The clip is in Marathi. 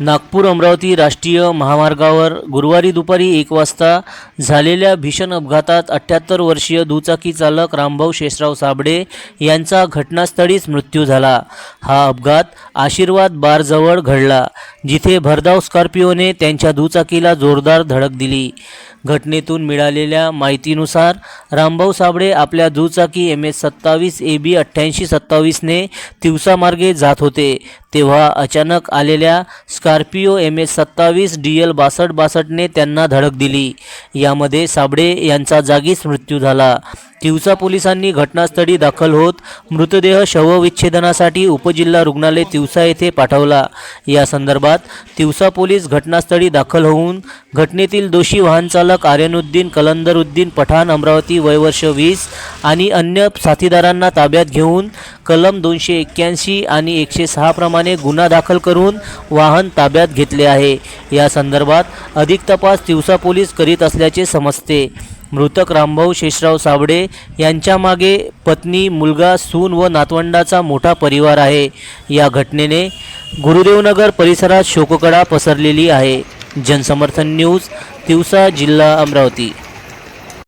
नागपूर अमरावती राष्ट्रीय महामार्गावर गुरुवारी दुपारी एक वाजता झालेल्या भीषण अपघातात अठ्ठ्याहत्तर वर्षीय दुचाकी चालक रामभाऊ शेषराव साबडे यांचा घटनास्थळीच मृत्यू झाला. हा अपघात आशीर्वाद बारजवळ घडला जिथे भरधाव स्कॉर्पिओने त्यांच्या दुचाकीला जोरदार धडक दिली. घटनेतून मिळालेल्या माहितीनुसार रामभाऊ साबळे आपल्या दुचाकी एम एस सत्तावीस ए बी अठ्ठ्याऐंशी सत्तावीसने तिवसामार्गे जात होते. तेव्हा अचानक आलेल्या स्कॉर्पिओ एम एस सत्तावीस डी एल बासष्ट बासष्टने त्यांना धडक दिली. यामध्ये साबळे यांचा जागीच मृत्यू झाला. तिवसा पोलिसांनी घटनास्थळी दाखल होत मृतदेह शवविच्छेदनासाठी उपजिल्हा रुग्णालय तिवसा येथे पाठवला. या संदर्भात तिवसा पोलीस घटनास्थळी दाखल होऊन घटनेतील दोषी वाहनचालक आर्यनुद्दीन कलंदरुद्दीन पठाण अमरावती वयवर्ष वीस आणि अन्य साथीदारांना ताब्यात घेऊन कलम दोनशे एक्क्याऐंशी आणि एकशे सहा प्रमाणे गुन्हा दाखल करून वाहन ताब्यात घेतले आहे. या संदर्भात अधिक तपास तिवसा पोलीस करीत असल्याचे समजते. मृतक रामभाऊ शेषराव साबडे यांच्या मागे पत्नी मुलगा सून व नातवंडाचा मोठा परिवार आहे. या घटनेने गुरुदेवनगर परिसरात शोककडा पसरलेली आहे. जनसमर्थन न्यूज तिवसा जिल्हा अमरावती.